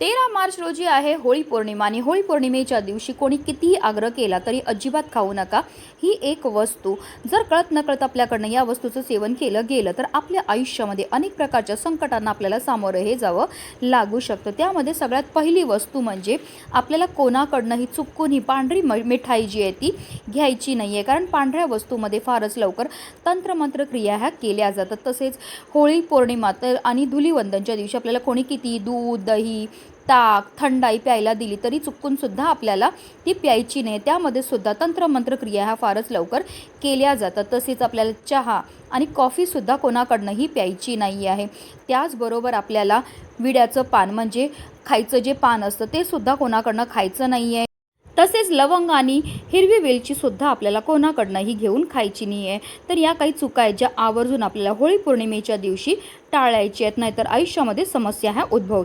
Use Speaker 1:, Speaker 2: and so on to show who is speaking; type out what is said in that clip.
Speaker 1: तेरा मार्च रोजी आहे होळी पौर्णिमा आणि होळी पौर्णिमेच्या दिवशी कोणी कितीही आग्रह केला तरी अजिबात खाऊ नका. ही एक वस्तू. जर कळत नकळत आपल्याकडनं या वस्तूचं सेवन केलं गेलं तर आपल्या आयुष्यामध्ये अनेक प्रकारच्या संकटांना आपल्याला सामोरं हे जावं लागू शकतं. त्यामध्ये सगळ्यात पहिली वस्तू म्हणजे आपल्याला कोणाकडनं ही चुकून ही पांढरी म मिठाई जी आहे ती घ्यायची नाही आहे कारण पांढऱ्या वस्तूमध्ये फारच लवकर तंत्रमंत्र क्रिया ह्या केल्या जातात. तसेच होळी पौर्णिमा तर आणि धुलीवंदनच्या दिवशी आपल्याला कोणी किती दूध दही ताक थंडाई प्यायला दिली तरी चुकूनसुद्धा आपल्याला ती प्यायची नाही. त्यामध्ये सुद्धा तंत्रमंत्र क्रिया ह्या फारच लवकर केल्या जातात. तसेच आपल्याला चहा आणि कॉफीसुद्धा कोणाकडनंही प्यायची नाही आहे. त्याचबरोबर आपल्याला विड्याचं पान म्हणजे खायचं जे पान असतं ते सुद्धा कोणाकडनं खायचं नाही आहे. तसेच लवंग आणि हिरवी वेलची सुद्धा आपल्याला कोणाकडनंही घेऊन खायची नाही आहे. तर या काही चुका आहेत ज्या आवर्जून आपल्याला होळी पौर्णिमेच्या दिवशी टाळायची आहेत. नाहीतर आयुष्यामध्ये समस्या ह्या उद्भवतात.